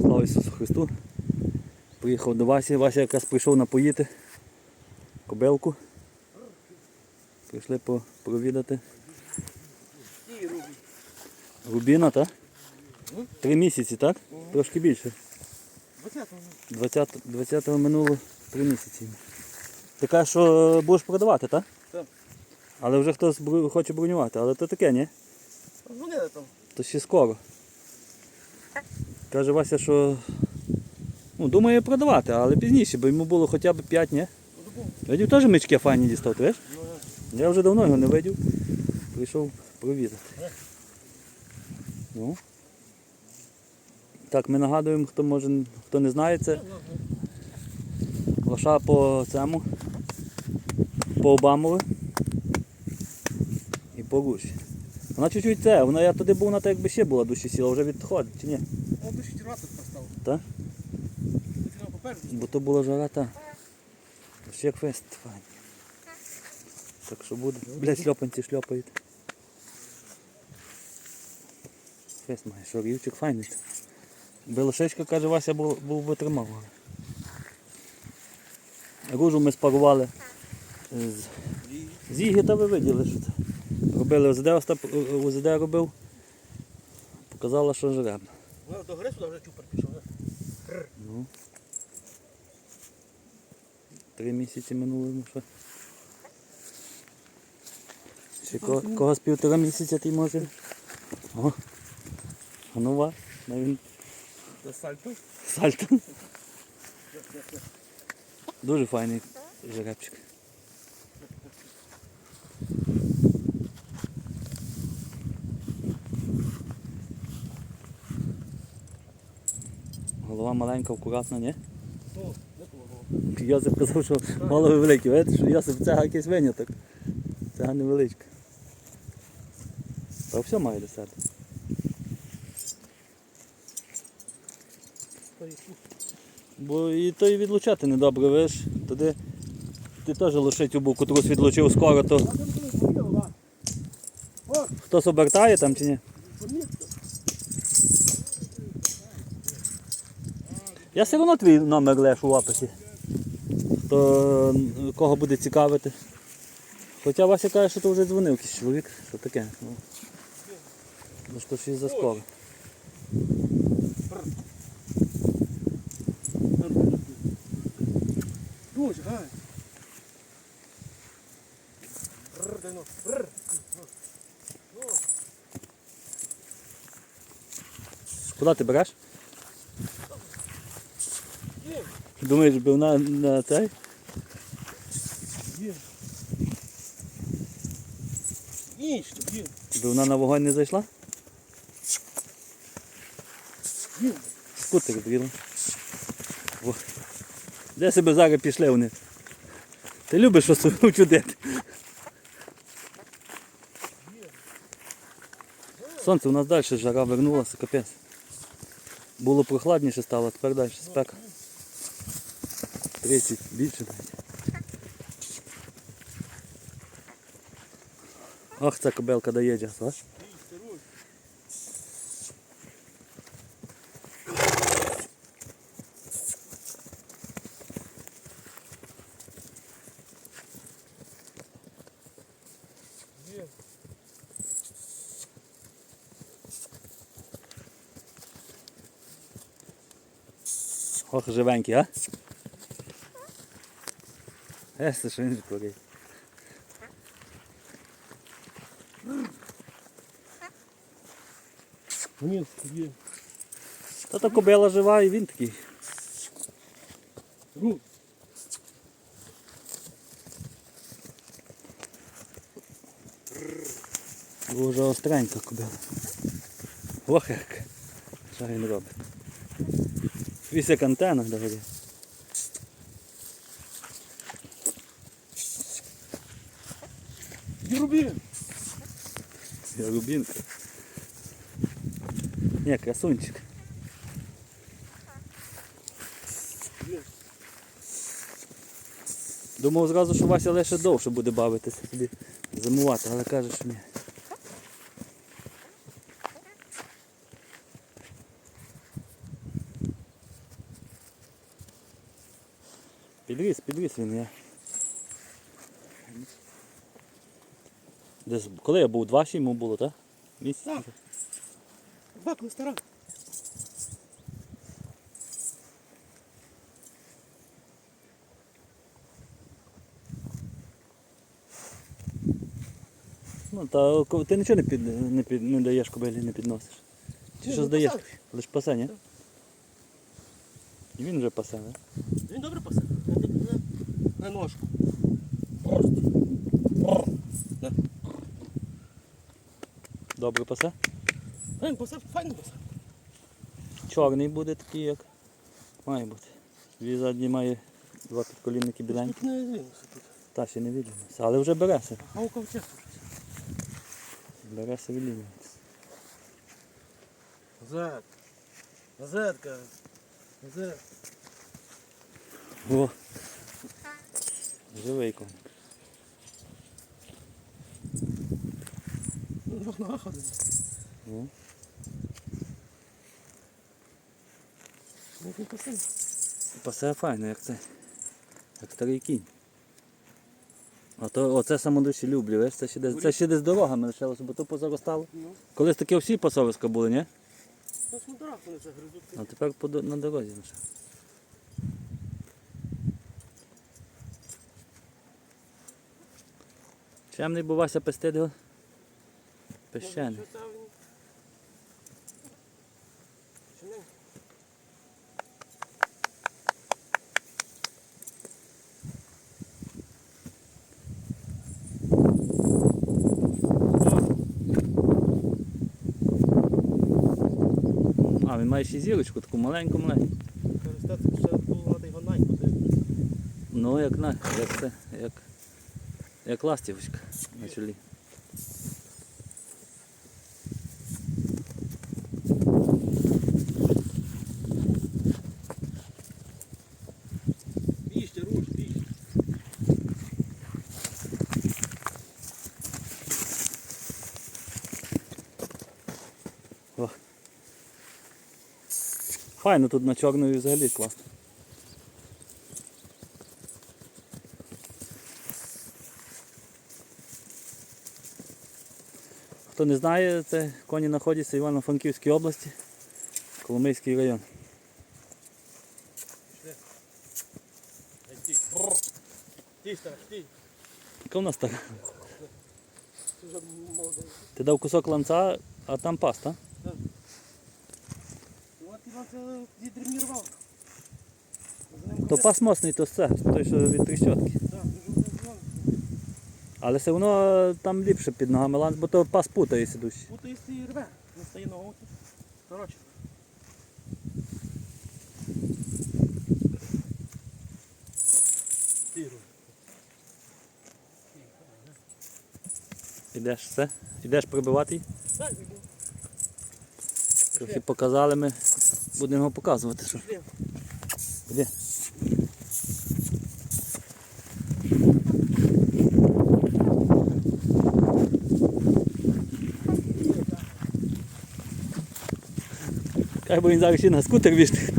Слава Ісусу Христу. Приїхав до Васі. Вася якраз прийшов напоїти кобилку. Прийшли провідати. Рубіна, так? Три місяці, так? Трошки більше. 20, 20-го минуло три місяці. Ти кажеш, що будеш продавати, так? Так. Але вже хтось хоче бронювати, але то таке, ні? Дзвонили там. То ще скоро. Каже Вася, що ну, думає продавати, але пізніше, бо йому було хоча б 5, ні? Видів теж мечки файні дістав, ти знаєш? Я вже давно його не видів. Прийшов провідати. Ну. Так, ми нагадуємо, хто може, хто не знає це. Лоша по цьому. По Обамові. І по Руші. Вона чуть-чуть це, вона я туди був, вона так якби ще була душі сіла, вже відходить, чи ні? Ти ще поставив. Так? Бо то була жара та. Ще як фест файний. Так що буде. Блять, шльопанці шльопають. Фест має, що рівчик файний. Белошечка, каже, Вася був, був би тримав. Ружу ми спарували з, з Іги, та ви виділи, що це. Робили ОЗД, Остап ОЗД робив. Показала, що жеребна. Ну, до гори сюди вже чупер пішов. Ну. Три місяці минуло, ну що. Ще ко- кого з півтора місяця ти може. О. А ну на він Це сальто. сальто. Дуже файний жеребчик. Голова маленька, акуратна, ні? Йосип казав, що голови великі, видите, що Йосип це якийсь виняток. Це невеличка. Та все має десерт. Бо і то і відлучати недобре, ви ж туди ти теж лошицю був, котрус відлучив скоро, то хтось обертає там чи ні? Я все одно твій номер лишу в описі. То кого буде цікавити. Хоча Вася каже, що то вже дзвонив якийсь чоловік, що таке. Ну, ну що щось за скоро. Дуже, гай. Бррр, дай. Бррр. Куди ти береш? Думаєш, бив на, на цей? Є. Ні, що є. Бив вона на вогонь не зайшла? Є. Скутер бріла. Де себе зараз пішли вони? Ти любиш щось учудити? Сонце у нас далі жара вернулася, капець. Було прохладніше стало, тепер далі спека. 30 більше навіть. Ох, ця кобелка дає час. Ох, живенький, а? Есе, що він курить. Ні, є. Та та кобила жива і він такий. Ру. Дуже остренька кобила. Ох як. Що він робить? Вісь як антенна догорі. Рубін. Рубінка. Не, красунчик. Думав зразу, що Вася лише довше буде бавитися тобі зимувати, але кажеш ні. Підріс, підріс він я. Десь, коли я був, два ще йому було, так? Місяць? Так. Бакли стара. Ну, та ти нічого не, під, не, під, не даєш кобилі, не підносиш. Ні, що ну, здаєш? пасав. Лиш пасе, ні? І він вже пасе, не? Він добре пасе. На, на, на ножку. Просто. На. Добре пасе? Він пасе, файно пасе. Чорний буде такий, як має бути. Дві задні має два підколінники біленькі. Не звінився тут. Та ще не відлюється. Але вже береся. А у ковчег. Береся відлюється. Назад. Назад, каже. Назад. О! Живий коник. Ногах ходить. Ну. Ну, пасе. Пасе як це. Як старий кінь. А то оце самодуші люблю, веш? Це ще десь, це ще десь дорогами лишилося, бо то позаростало. Ну, Колись таке всі пасовиська були, ні? А тепер по, на дорозі лише. Чемний бувася пестить не? А, він має ще зірочку, таку маленьку маленьку. Ну, як на, як це, як, як ластівочка на чолі. Більше, руш, більше. О. Файно тут на чорної взагалі класно. Хто не знає, це коні знаходяться в Івано-Франківській області, Коломийський район. Яка в нас так? Ти дав кусок ланца, а там паста. Відремірував. То ходив. пас мосний, то це, той, що від дуже Але все одно там ліпше під ногами ланц, бо то пас путається дужче. Путається і рве. Не стає ногу. Коротше. Стій, Ідеш все? Ідеш прибивати? Так, іди. Трохи показали ми. Будемо його показувати. Що. Іди. Хай би він зараз ще на скутер вішти.